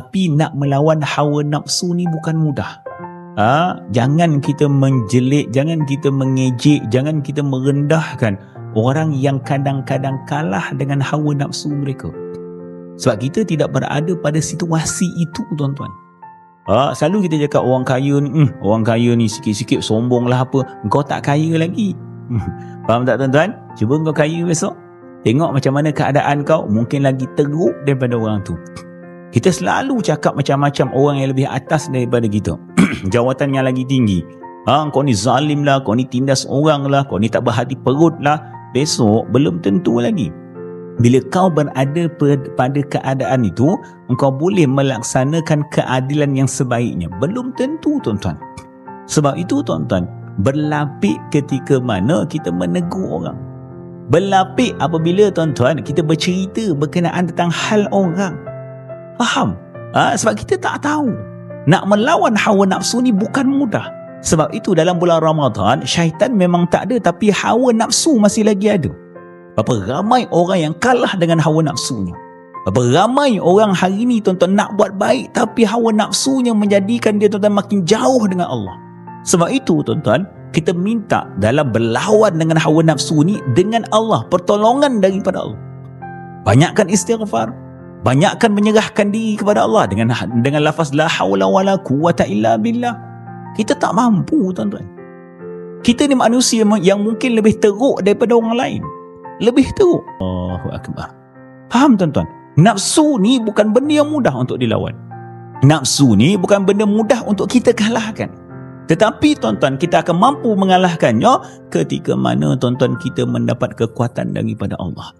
Tapi nak melawan hawa nafsu ni bukan mudah. Ha? Jangan kita menjelik, jangan kita mengejek, jangan kita merendahkan orang yang kadang-kadang kalah dengan hawa nafsu mereka. Sebab kita tidak berada pada situasi itu tuan-tuan. Ha, selalu kita cakap orang kaya ni, hmm, orang kaya ni sikit-sikit sombong lah apa. Kau tak kaya lagi. Faham tak tuan-tuan? Cuba kau kaya besok. Tengok macam mana keadaan kau mungkin lagi teruk daripada orang tu. Kita selalu cakap macam-macam orang yang lebih atas daripada kita. Jawatan yang lagi tinggi. Ha, kau ni zalim lah, kau ni tindas orang lah, kau ni tak berhati perut lah. Besok belum tentu lagi. Bila kau berada pada keadaan itu, engkau boleh melaksanakan keadilan yang sebaiknya. Belum tentu tuan-tuan. Sebab itu tuan-tuan, berlapik ketika mana kita menegur orang berlapik apabila tuan-tuan kita bercerita berkenaan tentang hal orang. Faham? Ha, sebab kita tak tahu. Nak melawan hawa nafsu ni bukan mudah. Sebab itu dalam bulan Ramadan, syaitan memang tak ada tapi hawa nafsu masih lagi ada. Berapa ramai orang yang kalah dengan hawa nafsunya. Berapa ramai orang hari ni tuan-tuan nak buat baik tapi hawa nafsunya menjadikan dia tuan-tuan makin jauh dengan Allah. Sebab itu tuan-tuan, kita minta dalam berlawan dengan hawa nafsu ni dengan Allah pertolongan daripada Allah banyakkan istighfar banyakkan menyerahkan diri kepada Allah dengan dengan lafaz la haula wala quwata illa billah. Kita tak mampu tuan-tuan. Kita ni manusia yang mungkin lebih teruk daripada orang lain. Lebih teruk. Allahu akbar. Faham tuan-tuan? Nafsu ni bukan benda yang mudah untuk dilawan. Nafsu ni bukan benda mudah untuk kita kalahkan. Tetapi tuan-tuan kita akan mampu mengalahkannya ketika mana tuan-tuan kita mendapat kekuatan daripada Allah.